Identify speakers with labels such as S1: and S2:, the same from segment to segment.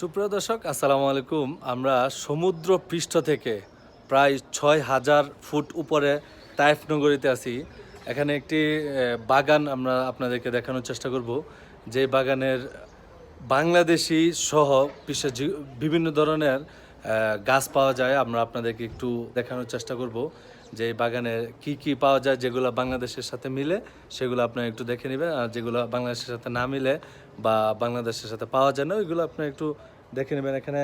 S1: সুপ্রিয় দর্শক, আসসালামু আলাইকুম। আমরা সমুদ্র পৃষ্ঠ থেকে প্রায় ছয় হাজার ফুট উপরে তাইফ নগরীতে আছি। এখানে একটি বাগান আমরা আপনাদেরকে দেখানোর চেষ্টা করব। যে বাগানের বাংলাদেশি সহ বিশ্বের বিভিন্ন ধরনের গাছ পাওয়া যায়, আমরা আপনাদেরকে একটু দেখানোর চেষ্টা করব যে এই বাগানে কি কি পাওয়া যায়, যেগুলো বাংলাদেশের সাথে মিলে, সেগুলো আপনারা একটু দেখে নেবেন, আর যেগুলো বাংলাদেশের সাথে না মিলে বা বাংলাদেশের সাথে পাওয়া যায় না, ওইগুলো আপনারা একটু দেখে নেবেন। এখানে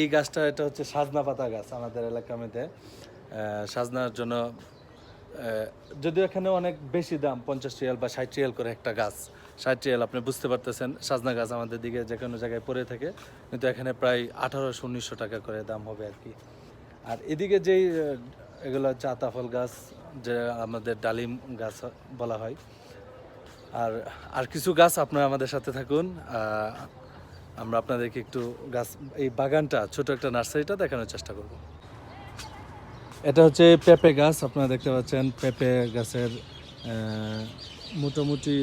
S1: এই গাছটা, এটা হচ্ছে সাজনা পাতা গাছ আমাদের এলাকার মধ্যে। সাজনার জন্য যদিও এখানে অনেক বেশি দাম, পঞ্চাশ রিয়াল বা ষাট রিয়াল করে একটা গাছ। ষাট রিয়াল, আপনি বুঝতে পারতেছেন, সাজনা গাছ আমাদের দিকে যে কোনো জায়গায় পড়ে থাকে, কিন্তু এখানে প্রায় আঠারোশো, উনিশশো টাকা করে দাম হবে আর কি। আর এদিকে যেই এগুলো হচ্ছে আতাফল গাছ, যে আমাদের ডালিম গাছ বলা হয়। আর আর কিছু গাছ আপনারা আমাদের সাথে থাকুন আমরা আপনাদেরকে একটু গাছ, এই বাগানটা, ছোট একটা নার্সারিটা দেখানোর চেষ্টা করব। এটা হচ্ছে পেঁপে গাছ, আপনারা দেখতে পাচ্ছেন পেঁপে গাছের মোটামুটি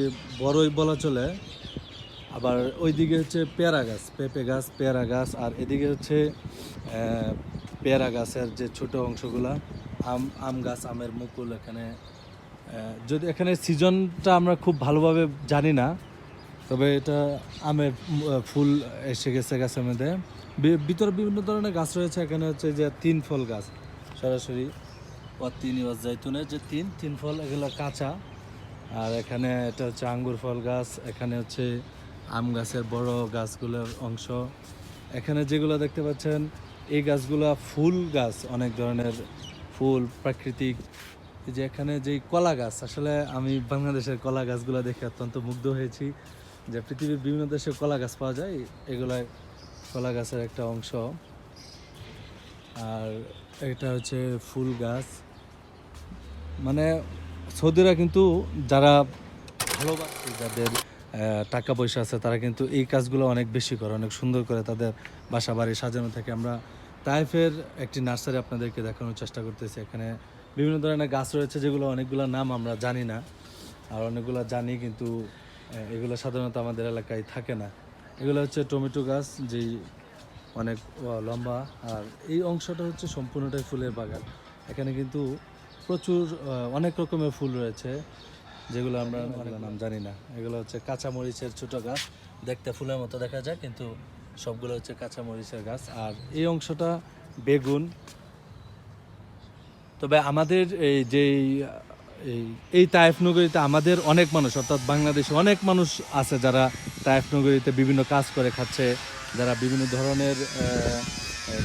S1: বড়ই বলা চলে। আবার ওইদিকে হচ্ছে পেয়ারা গাছ, পেঁপে গাছ, পেয়ারা গাছ, আর এদিকে হচ্ছে পেয়ারা গাছের যে ছোট অংশগুলা, আম আম গাছ, আমের মুকুল এখানে যদি এখানে সিজনটা আমরা খুব ভালোভাবে জানি না, তবে এটা আমের ফুল এসে গেছে গাছের মধ্যে। ভিতরে বিভিন্ন ধরনের গাছ রয়েছে, এখানে হচ্ছে যে তিন ফল গাছ। সরাসরি তিন ওয়াজ জাইতুনের যে তিন তিন ফল, এগুলো কাঁচা। আর এখানে এটা হচ্ছে আঙ্গুর ফল গাছ, এখানে হচ্ছে আম গাছের বড় গাছগুলোর অংশ। এখানে যেগুলো দেখতে পাচ্ছেন, এই গাছগুলা ফুল গাছ, অনেক ধরনের ফুল, প্রাকৃতিক। যে এখানে যেই কলা গাছ, আসলে আমি বাংলাদেশের কলা গাছগুলো দেখে অত্যন্ত মুগ্ধ হয়েছি যে পৃথিবীর বিভিন্ন দেশে কলা গাছ পাওয়া যায় এগুলা কলা গাছের একটা অংশ। আর এটা হচ্ছে ফুল গাছ। মানে সৌদিরা কিন্তু যারা ভালোবাসে, যাদের টাকা পয়সা আছে, তারা কিন্তু এই কাজগুলো অনেক বেশি করে, অনেক সুন্দর করে তাদের বাসা বাড়ি সাজানো থাকে। আমরা তাইফের একটি নার্সারি আপনাদেরকে দেখানোর চেষ্টা করতেছি। এখানে বিভিন্ন ধরনের গাছ রয়েছে, যেগুলো অনেকগুলো নাম আমরা জানি না। আর অনেকগুলো জানি কিন্তু এগুলো সাধারণত আমাদের এলাকায় থাকে না। এগুলো হচ্ছে টমেটো গাছ, যেই অনেক লম্বা। আর এই অংশটা হচ্ছে সম্পূর্ণটাই ফুলের বাগান। এখানে কিন্তু প্রচুর অনেক রকমের ফুল রয়েছে, যেগুলো আমরা নাম জানি না। এগুলো হচ্ছে কাঁচা মরিচের ছোট গাছ। দেখতে ফুলের মতো দেখা যায়, কিন্তু সবগুলো হচ্ছে কাঁচা মরিচের গাছ। আর এই অংশটা বেগুন। তবে আমাদের এই যে এই এই তায়েফ নগরীতে আমাদের অনেক মানুষ, অর্থাৎ বাংলাদেশে অনেক মানুষ আছে যারা তায়েফ নগরীতে বিভিন্ন কাজ করে, খাচ্ছে। যারা বিভিন্ন ধরনের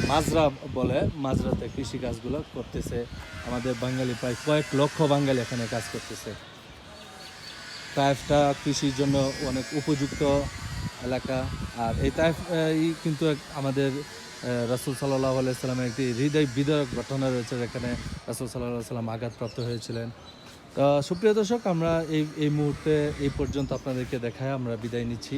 S1: মাজরা বলে, মাজরাতে কৃষি কাজগুলো করতেছে। আমাদের বাঙালি প্রায় কয়েক লক্ষ বাঙালি এখানে কাজ করতেছে। তাইফটা কৃষির জন্য অনেক উপযুক্ত এলাকা। আর এই ই কিন্তু আমাদের রাসুল সাল্লাহ আলাইসাল্লামের একটি হৃদয় বিদারক ঘটনা রয়েছে, যেখানে রাসুল সাল্লাহ সাল্লাম আঘাতপ্রাপ্ত হয়েছিলেন। তো সুপ্রিয় দর্শক, আমরা এই এই মুহূর্তে এই পর্যন্ত আপনাদেরকে দেখায় আমরা বিদায় নিচ্ছি।